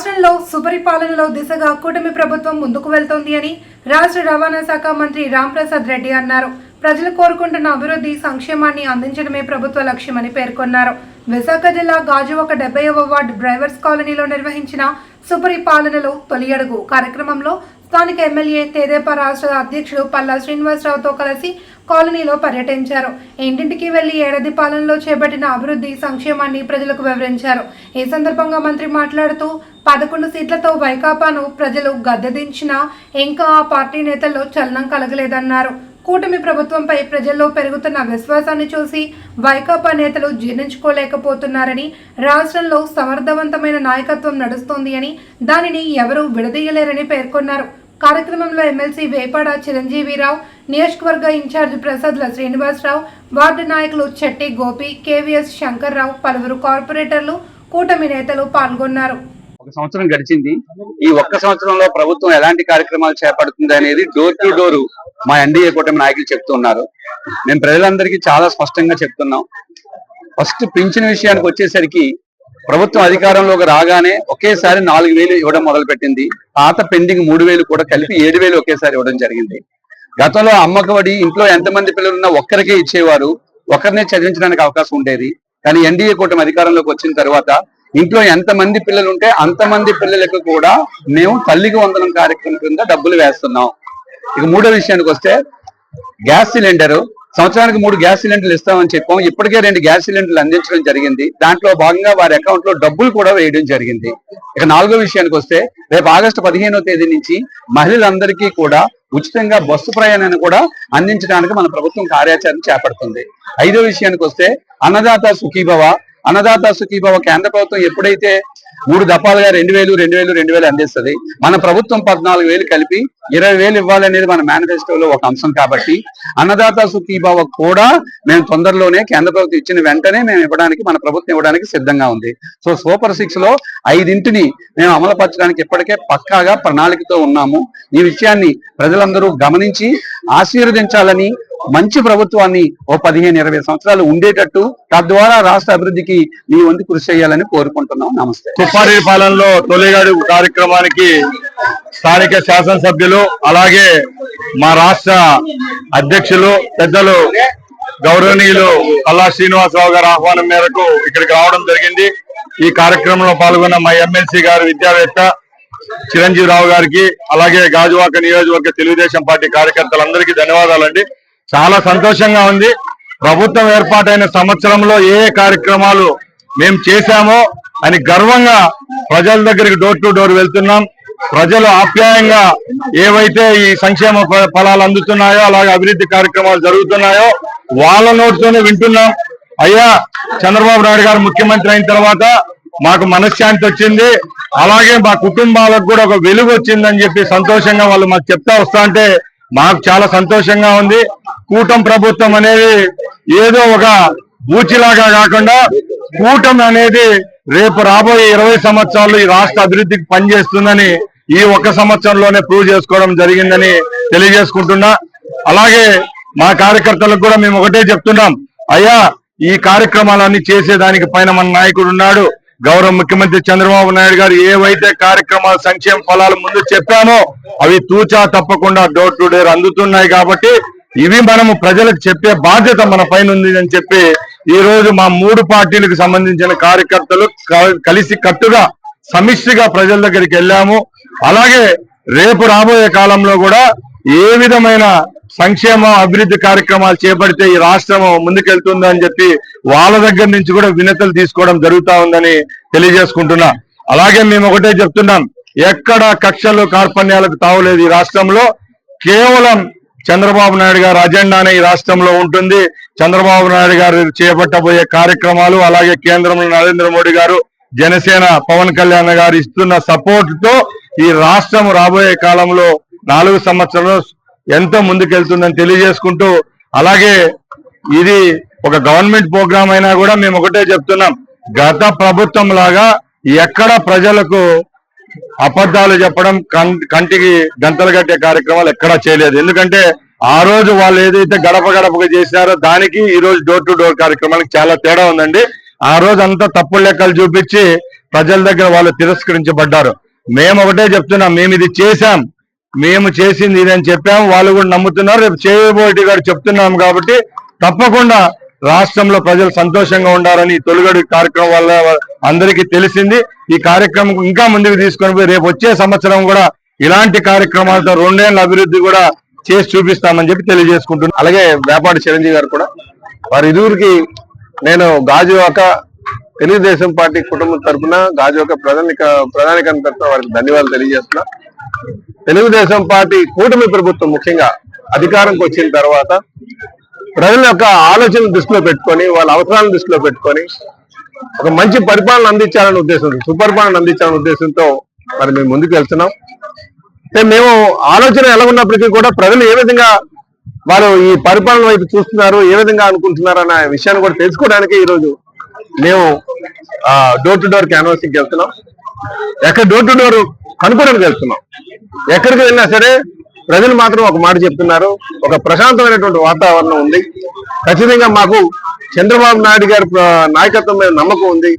రాష్ట్రంలో సుపరిపాలనలో దిశగా కూటమి ప్రభుత్వం ముందుకు వెళ్తోంది అని రాష్ట్ర రవాణా శాఖ మంత్రి రాంప్రసాద్ రెడ్డి అన్నారు. ప్రజలు కోరుకుంటున్న అభివృద్ధి సంక్షేమాన్ని అందించడమే ప్రభుత్వ లక్ష్యమని పేర్కొన్నారు. విశాఖ జిల్లా గాజు ఒక డెబ్బైవ వార్డు డ్రైవర్స్ కాలనీలో నిర్వహించిన సుపరిపాలనలో తొలి అడుగు కార్యక్రమంలో స్థానిక ఎమ్మెల్యే తెదేపా రాష్ట్ర అధ్యక్షుడు పల్లా శ్రీనివాసరావుతో కలిసి కాలనీలో పర్యటించారు. ఇంటింటికి వెళ్ళి ఏడాది పాలనలో చేపట్టిన అభివృద్ధి సంక్షేమాన్ని ప్రజలకు వివరించారు. ఈ సందర్భంగా మంత్రి మాట్లాడుతూ పదకొండు సీట్లతో వైకాపాను ప్రజలు గద్దెదించినా ఇంకా ఆ పార్టీ నేతల్లో చలనం కలగలేదన్నారు. కూటమి ప్రభుత్వంపై ప్రజల్లో పెరుగుతున్న విశ్వాసాన్ని చూసి వైకాపా నేతలు జీర్ణించుకోలేకపోతున్నారని రాష్ట్రంలో సమర్థవంతమైన నాయకత్వం నడుస్తోంది అని దానిని ఎవరూ విడదీయలేరని పేర్కొన్నారు. కార్యక్రమంలో ఎమ్మెల్సీ వేపాడ చిరంజీవిరావు నియోజకవర్గ ఇన్ఛార్జ్ ప్రసాద్ల శ్రీనివాసరావు వార్డు నాయకులు చెట్టి గోపి కేవీఎస్ శంకర్రావు పలువురు కార్పొరేటర్లు కూటమి నేతలు పాల్గొన్నారు. ఒక సంవత్సరం గడిచింది. ఈ ఒక్క సంవత్సరంలో ప్రభుత్వం ఎలాంటి కార్యక్రమాలు చేపడుతుంది అనేది డోర్ టు డోర్ మా ఎన్డీఏ కూటమి నాయకులు చెప్తున్నారు మేము ప్రజలందరికీ చాలా స్పష్టంగా చెప్తున్నాం. ఫస్ట్ పింఛన్ విషయానికి వచ్చేసరికి ప్రభుత్వం అధికారంలోకి రాగానే ఒకేసారి నాలుగు వేలు ఇవ్వడం మొదలు పెట్టింది పాత పెండింగ్ మూడు వేలు కూడా కలిపి ఏడు వేలు ఒకేసారి ఇవ్వడం జరిగింది. గతంలో అమ్మకవడి ఇంట్లో ఎంతమంది పిల్లలు ఉన్నా ఒక్కరికే ఇచ్చేవారు ఒకరినే చదివించడానికి అవకాశం ఉండేది. కానీ ఎన్డీఏ కూటమి అధికారంలోకి వచ్చిన తర్వాత ఇంట్లో ఎంతమంది పిల్లలు ఉంటే అంతమంది పిల్లలకు కూడా మేము తల్లికి వందనం కార్యక్రమం కింద డబ్బులు వేస్తున్నాం. ఇక మూడో విషయానికి వస్తే గ్యాస్ సిలిండర్ సంవత్సరానికి మూడు గ్యాస్ సిలిండర్లు ఇస్తామని చెప్పాం. ఇప్పటికే రెండు గ్యాస్ సిలిండర్లు అందించడం జరిగింది. దాంట్లో భాగంగా వారి అకౌంట్లో డబ్బులు కూడా వేయడం జరిగింది. ఇక నాలుగో విషయానికి వస్తే రేపు ఆగస్టు పదిహేనో తేదీ నుంచి మహిళలందరికీ కూడా ఉచితంగా బస్సు ప్రయాణాన్ని కూడా అందించడానికి మన ప్రభుత్వం కార్యాచరణ చేపడుతుంది. ఐదో విషయానికి వస్తే అన్నదాత సుఖీభవ అన్నదాత సుఖీభవ కేంద్ర ప్రభుత్వం ఎప్పుడైతే మూడు దఫాలుగా రెండు వేలు రెండు వేలు రెండు వేలు అందిస్తుంది. మన ప్రభుత్వం పద్నాలుగు వేలు కలిపి ఇరవై వేలు ఇవ్వాలనేది మన మేనిఫెస్టోలో ఒక అంశం కాబట్టి అన్నదాత సుఖీభావ కూడా మేము తొందరలోనే కేంద్ర ప్రభుత్వం ఇచ్చిన వెంటనే మేము ఇవ్వడానికి మన ప్రభుత్వం ఇవ్వడానికి సిద్ధంగా ఉంది. సో సూపర్ సిక్స్లో ఐదింటిని మేము అమలుపరచడానికి ఇప్పటికే పక్కాగా ప్రణాళికతో ఉన్నాము. ఈ విషయాన్ని ప్రజలందరూ గమనించి ఆశీర్వదించాలని మంచి ప్రభుత్వాన్ని ఓ పదిహేను ఇరవై సంవత్సరాలు ఉండేటట్టు తద్వారా రాష్ట్ర అభివృద్ధికి మీ వంతు కృషి చేయాలని కోరుకుంటున్నాం. నమస్తే. కుప్పారి పాలనలో తొలిగాడు కార్యక్రమానికి స్థానిక శాసనసభ్యులు అలాగే మా రాష్ట్ర అధ్యక్షులు పెద్దలు గౌరవనీయులు అల్లా శ్రీనివాసరావు గారి ఆహ్వానం మేరకు ఇక్కడికి రావడం జరిగింది. ఈ కార్యక్రమంలో పాల్గొన్న మా ఎమ్మెల్సీ గారు విద్యావేత్త చిరంజీవి రావు గారికి అలాగే గాజువాక నియోజకవర్గ తెలుగుదేశం పార్టీ కార్యకర్తలందరికీ ధన్యవాదాలండి. చాలా సంతోషంగా ఉంది. ప్రభుత్వం ఏర్పాటైన సంవత్సరంలో ఏ కార్యక్రమాలు మేము చేశామో అని గర్వంగా ప్రజల దగ్గరికి డోర్ టు డోర్ వెళ్తున్నాం. ప్రజలు ఆప్యాయంగా ఏవైతే ఈ సంక్షేమ ఫలాలు అందుతున్నాయో అలాగే అభివృద్ధి కార్యక్రమాలు జరుగుతున్నాయో వాళ్ళ నోటితోనే వింటున్నాం. అయ్యా చంద్రబాబు నాయుడు గారు ముఖ్యమంత్రి అయిన తర్వాత మాకు మనశ్శాంతి వచ్చింది. అలాగే మా కుటుంబాలకు కూడా ఒక వెలుగు వచ్చిందని చెప్పి సంతోషంగా వాళ్ళు మాకు చెప్తా వస్తా అంటే మాకు చాలా సంతోషంగా ఉంది. కూటమి ప్రభుత్వం అనేది ఏదో ఒక బూచిలాగా కాకుండా కూటమి అనేది రేపు రాబోయే ఇరవై సంవత్సరాలు ఈ రాష్ట్ర అభివృద్ధికి పనిచేస్తుందని ఈ ఒక్క సంవత్సరంలోనే ప్రూవ్ చేసుకోవడం జరిగిందని తెలియజేసుకుంటున్నా. అలాగే మా కార్యకర్తలకు కూడా మేము ఒకటే చెప్తున్నాం. అయ్యా ఈ కార్యక్రమాలన్నీ చేసేదానికి పైన మన నాయకుడు ఉన్నాడు. గౌరవ ముఖ్యమంత్రి చంద్రబాబు నాయుడు గారు ఏవైతే కార్యక్రమాల సంక్షేమ ఫలాలు ముందు చెప్పామో అవి తూచా తప్పకుండా డోర్ టు డోర్ అందుతున్నాయి కాబట్టి ఇవి మనము ప్రజలకు చెప్పే బాధ్యత మన పైన ఉంది అని చెప్పి ఈ రోజు మా మూడు పార్టీలకు సంబంధించిన కార్యకర్తలు క- కలిసి కట్టుగా సమిష్టిగా ప్రజల దగ్గరికి వెళ్ళాము. అలాగే రేపు రాబోయే కాలంలో కూడా ఏ విధమైన సంక్షేమ అభివృద్ధి కార్యక్రమాలు చేపడితే ఈ రాష్ట్రం ముందుకెళ్తుందని చెప్పి వాళ్ళ దగ్గర నుంచి కూడా వినతులు తీసుకోవడం జరుగుతా ఉందని తెలియజేసుకుంటున్నా. అలాగే మేము ఒకటే చెప్తున్నాం ఎక్కడ కక్షలు కార్పణ్యాలకు తావులేదు ఈ రాష్ట్రంలో. కేవలం చంద్రబాబు నాయుడు గారు అజెండానే ఈ రాష్ట్రంలో ఉంటుంది. చంద్రబాబు నాయుడు గారు చేపట్టబోయే కార్యక్రమాలు అలాగే కేంద్రంలో నరేంద్ర మోడీ గారు జనసేన పవన్ కళ్యాణ్ గారు ఇస్తున్న సపోర్ట్తో ఈ రాష్ట్రం రాబోయే కాలంలో నాలుగు సంవత్సరాలు ఎంతో ముందుకెళ్తుందని తెలియజేసుకుంటూ అలాగే ఇది ఒక గవర్నమెంట్ ప్రోగ్రామ్ అయినా కూడా మేము ఒకటే చెప్తున్నాం. గత ప్రభుత్వం లాగా ఎక్కడ ప్రజలకు అబద్ధాలు చెప్పడం కంటికి గంతలు కట్టే కార్యక్రమాలు ఎక్కడా చేయలేదు. ఎందుకంటే ఆ రోజు వాళ్ళు ఏదైతే గడప గడపగా చేశారో దానికి ఈ రోజు డోర్ టు డోర్ కార్యక్రమానికి చాలా తేడా ఉందండి. ఆ రోజు అంతా తప్పుడు లెక్కలు చూపించి ప్రజల దగ్గర వాళ్ళు తిరస్కరించబడ్డారు. మేము ఒకటే చెప్తున్నాం మేము ఇది చేశాం. మేము చేసింది ఇదని అని చెప్పాము. వాళ్ళు కూడా నమ్ముతున్నారు. రేపు చేయబోటి గారు చెప్తున్నాం కాబట్టి తప్పకుండా రాష్ట్రంలో ప్రజలు సంతోషంగా ఉండాలని ఈ తొలిగడు కార్యక్రమం వల్ల అందరికీ తెలిసింది. ఈ కార్యక్రమం ఇంకా ముందుకు తీసుకొని పోయి రేపు వచ్చే సంవత్సరం కూడా ఇలాంటి కార్యక్రమాలతో రెండేళ్ళ అభివృద్ధి కూడా చేసి చూపిస్తామని చెప్పి తెలియజేసుకుంటున్నాను అలాగే వేపాటి చిరంజీవి గారు కూడా. వారి ఇరువురికి నేను గాజువాక తెలుగుదేశం పార్టీ కుటుంబం తరపున గాజువాక ప్రధానిక ప్రధానికం తరపున వారికి ధన్యవాదాలు తెలియజేస్తున్నా. తెలుగుదేశం పార్టీ కూటమి ప్రభుత్వం ముఖ్యంగా అధికారంకి వచ్చిన తర్వాత ప్రజల యొక్క ఆలోచన దృష్టిలో పెట్టుకొని వాళ్ళ అవసరాలను దృష్టిలో పెట్టుకొని ఒక మంచి పరిపాలన అందించాలనే ఉద్దేశంతో సుపరిపాలన అందించాలనే ఉద్దేశంతో మరి మేము ముందుకు వెళ్తున్నాం. అంటే మేము ఆలోచన ఎలా ఉన్నప్పటికీ కూడా ప్రజలు ఏ విధంగా వారు ఈ పరిపాలన వైపు చూస్తున్నారు ఏ విధంగా అనుకుంటున్నారు అనే విషయాన్ని కూడా తెలుసుకోవడానికి ఈ రోజు మేము డోర్ టు డోర్ క్యాన్వాసింగ్కి వెళ్తున్నాం. ఎక్కడ డోర్ టు డోర్ కనుక్కోవడానికి వెళ్తున్నాం. ఎక్కడికి వెళ్ళినా సరే ప్రజలు మాత్రం ఒక మాట చెప్తున్నారు. ఒక ప్రశాంతమైనటువంటి వాతావరణం ఉంది. ఖచ్చితంగా మాకు చంద్రబాబు నాయుడు గారి నాయకత్వం మీద నమ్మకం ఉంది.